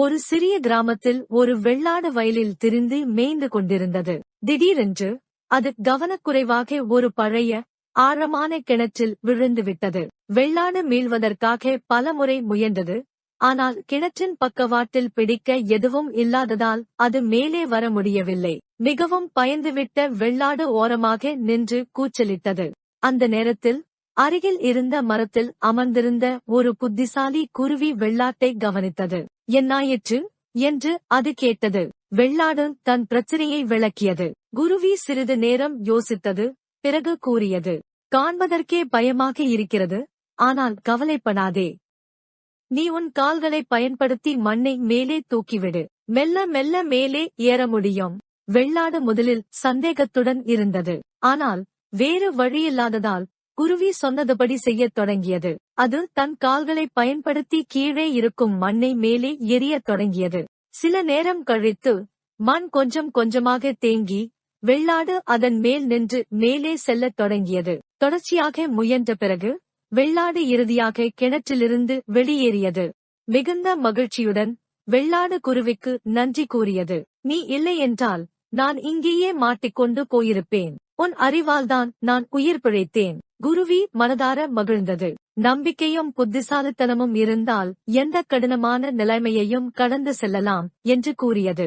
ஒரு சிறிய கிராமத்தில் ஒரு வெள்ளாடு வயலில் திரிந்து மேய்ந்து கொண்டிருந்தது. திடீரென்று அது கவனக்குறைவாக ஒரு பழைய ஆழமான கிணற்றில் விழுந்து விட்டது வெள்ளாடு மீள்வதற்காக பலமுறை முயன்றது. ஆனால் கிணற்றின் பக்கவாட்டில் பிடிக்க எதுவும் இல்லாததால் அது மேலே வர முடியவில்லை. மிகவும் பயந்துவிட்ட வெள்ளாடு ஓரமாக நின்று கூச்சலிட்டது. அந்த நேரத்தில் அருகில் இருந்த மரத்தில் அமர்ந்திருந்த ஒரு புத்திசாலி குருவி வெள்ளாட்டை கவனித்தது. என்னாயிற்று? என்று அது கேட்டது. வெள்ளாடு தன் பிரச்சனையை விளக்கியது. குருவி சிறிது நேரம் யோசித்தது. பிறகு கூறியது. காண்பதற்கே பயமாக இருக்கிறது. ஆனால் கவலைப்படாதே. நீ உன் கால்களை பயன்படுத்தி மண்ணை மேலே தூக்கிவிடு. மெல்ல மெல்ல மேலே ஏற முடியும். வெள்ளாடு முதலில் சந்தேகத்துடன் இருந்தது. ஆனால் வேறு வழியில்லாததால் குருவி சொன்னதுபடி செய்யத் தொடங்கியது. அது தன் கால்களை பயன்படுத்தி கீழே இருக்கும் மண்ணை மேலே எரியத் தொடங்கியது. சில நேரம் கழித்து மண் கொஞ்சம் கொஞ்சமாக தேங்கி வெள்ளாடு அதன் மேல் நின்று மேலே செல்லத் தொடங்கியது. தொடர்ச்சியாக முயன்ற பிறகு வெள்ளாடு இறுதியாக கிணற்றிலிருந்து வெளியேறியது. மிகுந்த மகிழ்ச்சியுடன் வெள்ளாடு குருவிக்கு நன்றி கூறியது. நீ இல்லை என்றால் நான் இங்கேயே மாட்டிக்கொண்டு போயிருப்பேன். உன் அறிவால்தான் நான் உயிர் பிழைத்தேன். குருவி மனதார மகிழ்ந்தது. நம்பிக்கையும் புத்திசாலித்தனமும் இருந்தால் எந்த கடினமான நிலைமையையும் கடந்து செல்லலாம் என்று கூறியது.